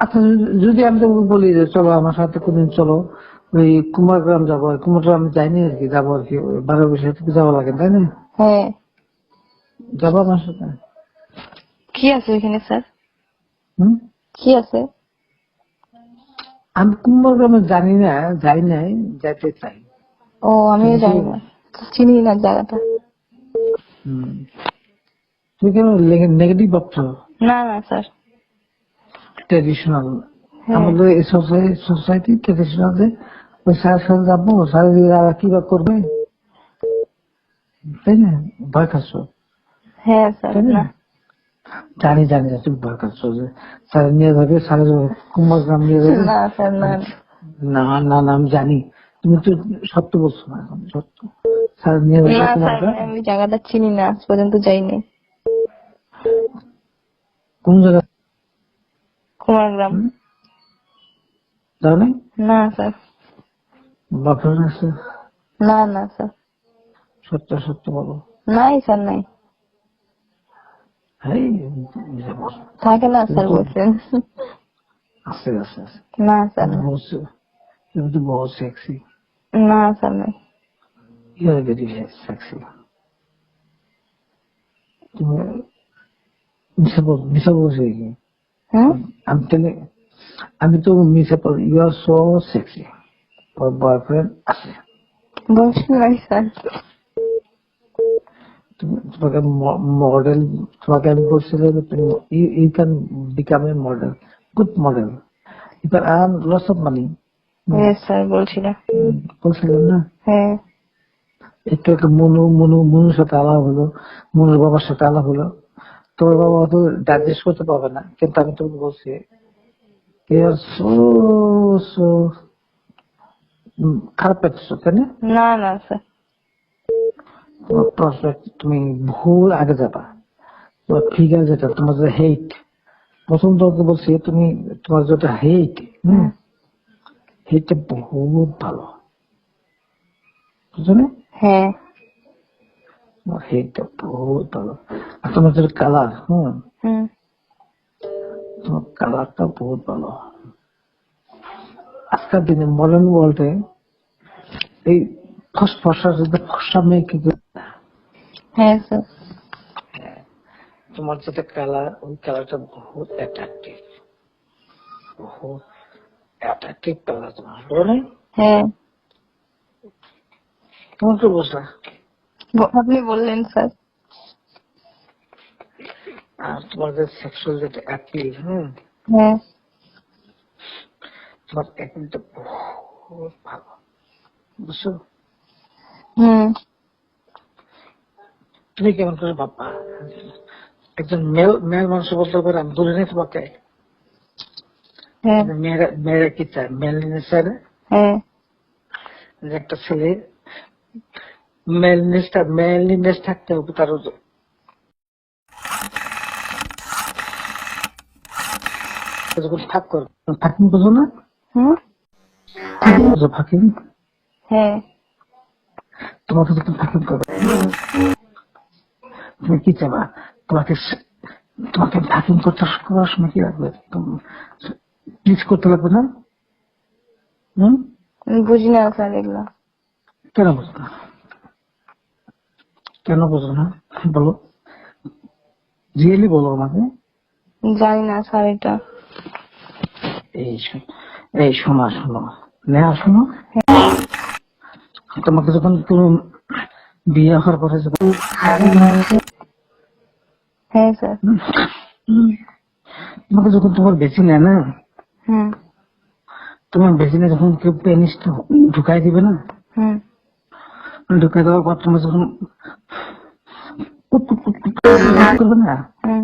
আচ্ছা যদি- আমি তোমাকে বলি যে চলো আমার সাথে কোনদিন চলো ওই কুমারগ্রাম যাব আর কুমারগ্রাম যাইনি আর কি যাব আর কি বারো বছর থেকে যাওয়া লাগে তাই না? হ্যাঁ। যাব আমার সাথে। কি আছে স্যার? হুম? কি আছে? আমি কুমারগ্রামে জানি না যাই নাই যাইতে চাই। ও আমিও জানি না। চিনি না জায়গাটা। হুম। তুমি কেন নেগেটিভ ভাবছ? না না স্যার। ট্রেডিশনাল হ্যাঁ। আমাদের এই সোসাইটি ট্রেডিশনাল যে ওই স্যারের সাথে যাব স্যারের আর কি বা করবে? তাই না? ভয় খাচ্ছ হ্যাঁ স্যার। তাই না? না জানি জানি তুমি ভয় খাচ্ছ যে স্যার নিয়ে যাবে স্যারের কুমারগ্রাম নিয়ে যাবে। না না। না আমি জানি। তুমি তো সত্য বলছো না এখন সত্য। স্যার নিয়ে যাবে আমি জায়গাটা চিনি না আজ পর্যন্ত যাইনি। কোন জায়গা কুমারগ্রাম তাহলে? না স্যার। বাথরুম আছে? না না স্যার। সত্য সত্য বলো। নাই স্যার নাই। থাকে না স্যার বলছেন আছে আছে না স্যার। তুমি তো বহু সেক্সি না স্যার নাই। ইউ আর ভেরি সেক্সি তুমি মিশাবো মিশাবো সেই বলছে কি হুম আমি তো মিশা বল ইউ আর সো সেক্সি ওর বয়ফ্রেন্ড আছে তোমাকে মডেল তোমাকে আমি বলছিলাম যে তুমি you can become a model good model you can earn lots of money হ্যাঁ স্যার বলছিলাম বলছিলাম না? হ্যাঁ। একটু একটা মনু মনু মনুর সাথে আলাপ হলো মনুর বাবার সাথে আলাপ হলো। তোমার বাবা অত ডাইজেস্ট করতে পারবে না কিন্তু আমি তোমাকে বলছি খারাপ পেতেছো তাই না? না না স্যার। তোমার প্রসপেক্ট তুমি ভুল আগে যাবা তোমার ফিগার যেটা তোমার যে হেইট প্রথম তোমাকে বলছি তুমি তোমার যেটা হেইট হম হেইটটা বহুত ভালো বুঝছ না হ্যাঁ। তোমার হেইটটা বহুত ভালো আর তোমার কালারটা বহুত ভালো আজকের দিনে মডার্ন ওয়ার্ল্ডে এই ফস ফসা যদি ফসা মেয়ে কি হ্যাঁ স্যার। তোমার যেটা কালার ওই কালারটা বহুত অ্যাট্রাকটিভ বহুত অ্যাট্রাকটিভ কালার তোমার বলো হ্যাঁ। তোমার তো বসা ব- আপনি বললেন স্যার। আর তোমার সেক্সুয়াল যেটা অ্যাপিল হম? হ্যাঁ। তোমার অ্যাপিলটা বহুত ভালো বুঝছ? হুম। তুমি কেমন করে বাবা একজন মেল মেল মানুষ বলতে পারে আমি বলি নাই তোমাকে। হ্যাঁ। মেয়েরা মেয়েরা কি চায়? মেলনেস চায় না? হ্যাঁ। যে একটা ছেলে মেলনেসটা মেলনেস থাকতে হবে তার যখন ফাঁক করবে ফাঁকিং বোঝো না? ফাঁকিং বোঝো ফাঁকিং? হ্যাঁ। তোমাকে ফাঁকিং করবে। তুমি কি চাবা? তোমাকে তোমাকে ফাঁকিং করতে করার সময় কি লাগবে? প্লিজ করতে লাগবে না? হম? আমি বুঝি না স্যার এগুলো। কেন বুঝো না? কেন বুঝো না? বলো। রিয়েলি বলো আমাকে। জানি না স্যার এটা। এই এই শোনো শোনো। নেহা শোনো। তোমাকে যখন তুমি বিয়ে হওয়ার পরে যখন হ্যাঁ স্যার। তোমাকে যখন তোমার বেশি নেয় না তোমার বেশি নেয় যখন কেউ পেনিস ঢুকাই দিবে না ঢুকাই দেওয়ার পর তোমার যখন করবে না হুম